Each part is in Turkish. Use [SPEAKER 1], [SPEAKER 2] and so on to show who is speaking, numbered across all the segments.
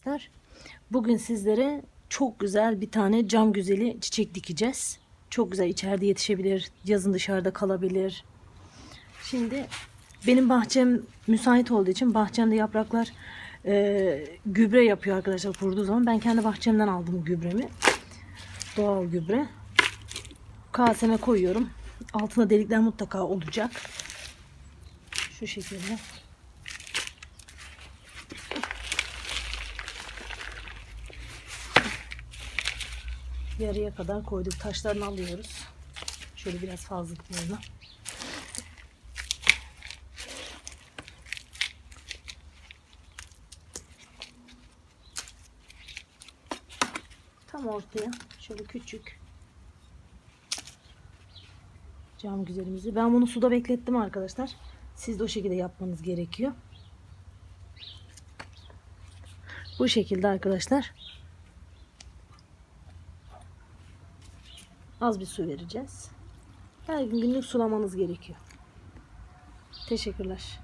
[SPEAKER 1] Arkadaşlar, Bugün sizlere çok güzel bir tane cam güzeli çiçek dikeceğiz. Çok güzel içeride yetişebilir, yazın dışarıda kalabilir. Şimdi benim bahçem müsait olduğu için bahçemde yapraklar e, gübre yapıyor arkadaşlar kurduğu zaman. Ben kendi bahçemden aldım gübremi. Doğal gübre. Kaseme koyuyorum. Altına delikler mutlaka olacak. Şu şekilde. Yarıya kadar koyduk. Taşlarını alıyoruz. Şöyle biraz fazlalıklarını. Tam ortaya şöyle küçük cam güzelimizi. Ben bunu suda beklettim arkadaşlar. Siz de o şekilde yapmanız gerekiyor. Bu şekilde arkadaşlar. Az bir su vereceğiz. Her gün günlük sulamanız gerekiyor. Teşekkürler.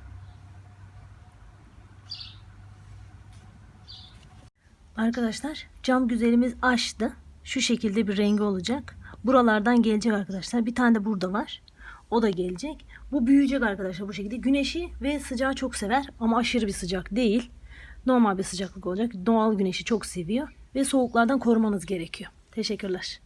[SPEAKER 1] Arkadaşlar cam güzelimiz açtı. Şu şekilde bir rengi olacak. Buralardan gelecek arkadaşlar. Bir tane de burada var. O da gelecek. Bu büyüyecek arkadaşlar bu şekilde. Güneşi ve sıcağı çok sever ama aşırı bir sıcak değil. Normal bir sıcaklık olacak. Doğal güneşi çok seviyor ve soğuklardan korumanız gerekiyor. Teşekkürler.